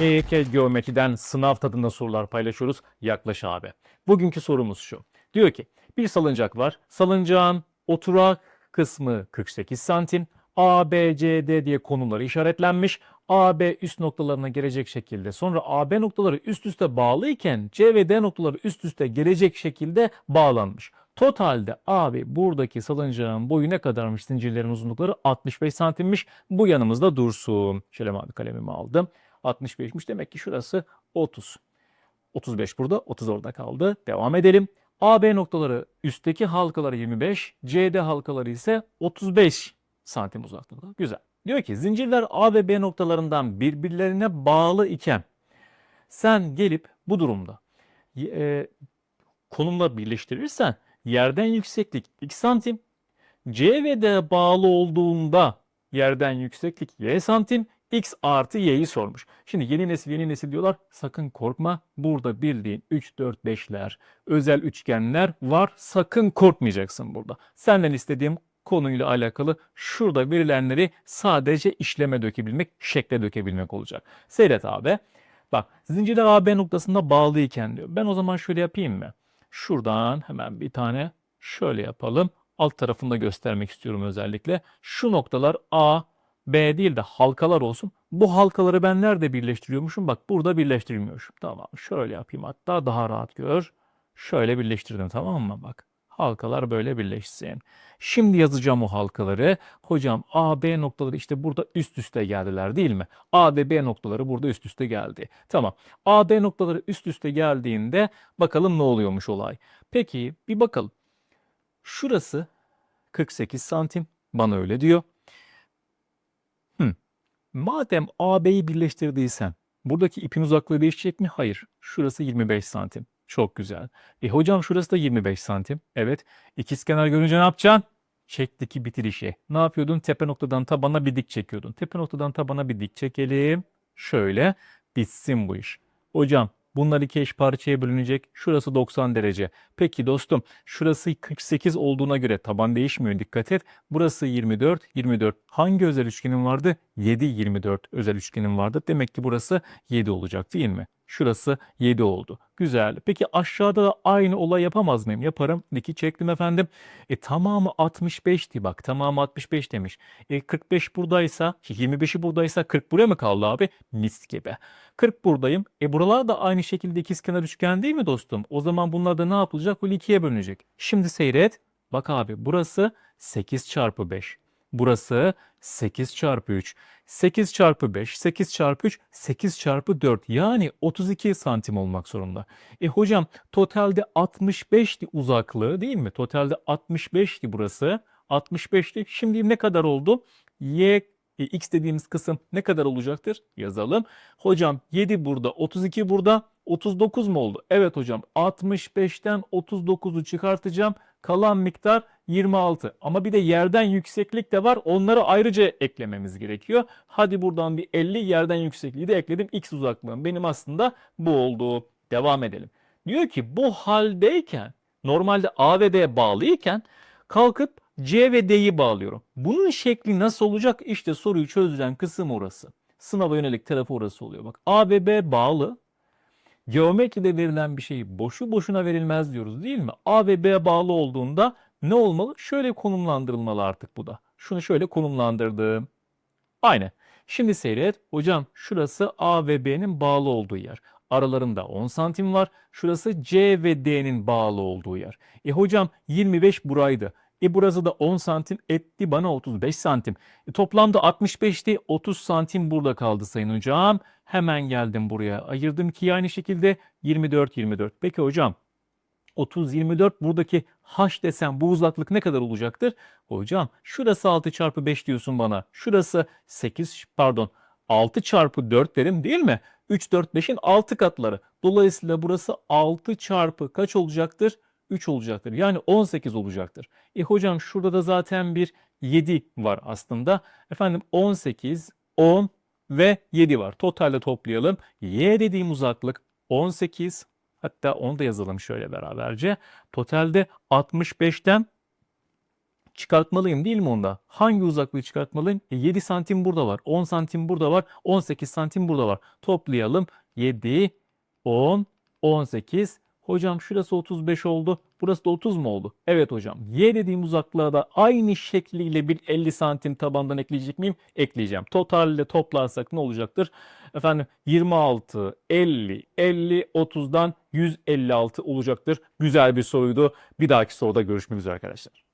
EYT geometriden sınav tadında sorular paylaşıyoruz. Yaklaş abi. Bugünkü sorumuz şu. Diyor ki bir salıncak var. Salıncağın oturak kısmı 48 santim. A, B, C, D diye konumları işaretlenmiş. A, B üst noktalarına gelecek şekilde sonra A, B noktaları üst üste bağlı iken C ve D noktaları üst üste gelecek şekilde bağlanmış. Totalde abi buradaki salıncağın boyu ne kadarmış zincirlerin uzunlukları 65 santimmiş. Bu yanımızda dursun. Şöyle mavi kalemimi aldım. 65'miş demek ki şurası 30. 35 burada 30 orada kaldı. Devam edelim. AB noktaları üstteki halkaları 25, CD halkaları ise 35 santim uzaklıkta. Güzel. Diyor ki zincirler A ve B noktalarından birbirlerine bağlı iken sen gelip bu durumda e, konumla birleştirirsen yerden yükseklik 2 santim, C ve D bağlı olduğunda yerden yükseklik y santim, x artı y'yi sormuş. Şimdi yeni nesil yeni nesil diyorlar. Sakın korkma. Burada bildiğin 3, 4, 5'ler, özel üçgenler var. Sakın korkmayacaksın burada. Senden istediğim konuyla alakalı şurada verilenleri sadece işleme dökebilmek, şekle dökebilmek olacak. Seyret abi. Bak zincirler AB noktasında bağlıyken diyor. Ben o zaman şöyle yapayım mı? Şuradan hemen bir tane şöyle yapalım. Alt tarafında göstermek istiyorum özellikle. Şu noktalar A, B değil de halkalar olsun. Bu halkaları ben nerede birleştiriyormuşum? Bak burada birleştirmiyormuşum. Tamam şöyle yapayım hatta daha rahat gör. Şöyle birleştirdim tamam mı? Bak halkalar böyle birleşsin. Şimdi yazacağım o halkaları. Hocam A, B noktaları işte burada üst üste geldiler değil mi? A ve B noktaları burada üst üste geldi. Tamam. A, B noktaları üst üste geldiğinde bakalım ne oluyormuş olay. Peki bir bakalım. Şurası 48 santim. Bana öyle diyor. Madem AB'yi birleştirdiysen buradaki ipin uzaklığı değişecek mi? Hayır. Şurası 25 santim. Çok güzel. E hocam şurası da 25 santim. Evet. İkizkenar görünce ne yapacaksın? Çekteki bitirişi. Ne yapıyordun? Tepe noktadan tabana bir dik çekiyordun. Tepe noktadan tabana bir dik çekelim. Şöyle bitsin bu iş. Hocam bunlar iki eş parçaya bölünecek. Şurası 90 derece. Peki dostum şurası 48 olduğuna göre taban değişmiyor dikkat et. Burası 24, 24. Hangi özel üçgenim vardı? 7, 24 özel üçgenim vardı. Demek ki burası 7 olacak değil mi? Şurası 7 oldu. Güzel. Peki aşağıda da aynı olay yapamaz mıyım? Yaparım. Diki çektim efendim. E tamamı 65'ti bak. Tamamı 65 demiş. E 45 buradaysa, 25'i buradaysa 40 buraya mı kaldı abi? Mis gibi. 40 buradayım. E buralar da aynı şekilde ikizkenar üçgen değil mi dostum? O zaman bunlar da ne yapılacak? Böyle ikiye bölünecek. Şimdi seyret. Bak abi burası 8 çarpı 5. Burası 8 çarpı 3. 8 çarpı 5, 8 çarpı 3, 8 çarpı 4. Yani 32 santim olmak zorunda. E hocam totalde 65'ti uzaklığı değil mi? Totalde 65'ti burası. 65'ti. Şimdi ne kadar oldu? Y e, x dediğimiz kısım ne kadar olacaktır? Yazalım. Hocam 7 burada, 32 burada, 39 mu oldu? Evet hocam 65'ten 39'u çıkartacağım. Kalan miktar 26. Ama bir de yerden yükseklik de var. Onları ayrıca eklememiz gerekiyor. Hadi buradan bir 50 yerden yüksekliği de ekledim. X uzaklığım benim aslında bu oldu. Devam edelim. Diyor ki bu haldeyken normalde A ve D bağlıyken kalkıp C ve D'yi bağlıyorum. Bunun şekli nasıl olacak? İşte soruyu çözülen kısım orası. Sınava yönelik tarafı orası oluyor. Bak A ve B bağlı. Geometride verilen bir şey boşu boşuna verilmez diyoruz değil mi? A ve B bağlı olduğunda ne olmalı? Şöyle konumlandırılmalı artık bu da. Şunu şöyle konumlandırdım. Aynı. Şimdi seyret. Hocam şurası A ve B'nin bağlı olduğu yer. Aralarında 10 santim var. Şurası C ve D'nin bağlı olduğu yer. E hocam 25 buraydı. E burası da 10 santim etti bana 35 santim. E toplamda 65'ti 30 santim burada kaldı sayın hocam. Hemen geldim buraya ayırdım ki aynı şekilde 24 24. Peki hocam 30 24 buradaki h desem bu uzaklık ne kadar olacaktır? Hocam şurası 6 çarpı 5 diyorsun bana. Şurası 8 pardon 6 çarpı 4 derim değil mi? 3 4 5'in 6 katları. Dolayısıyla burası 6 çarpı kaç olacaktır? 3 olacaktır. Yani 18 olacaktır. E hocam şurada da zaten bir 7 var aslında. Efendim 18, 10 ve 7 var. Totalde toplayalım. Y dediğim uzaklık 18 hatta onu da yazalım şöyle beraberce. Totalde 65'ten çıkartmalıyım değil mi onda? Hangi uzaklığı çıkartmalıyım? E 7 santim burada var. 10 santim burada var. 18 santim burada var. Toplayalım. 7, 10, 18. Hocam şurası 35 oldu. Burası da 30 mu oldu? Evet hocam. Y dediğim uzaklığa da aynı şekliyle bir 50 santim tabandan ekleyecek miyim? Ekleyeceğim. Totalde toplarsak ne olacaktır? Efendim 26, 50, 50, 30'dan 156 olacaktır. Güzel bir soruydu. Bir dahaki soruda görüşmek üzere arkadaşlar.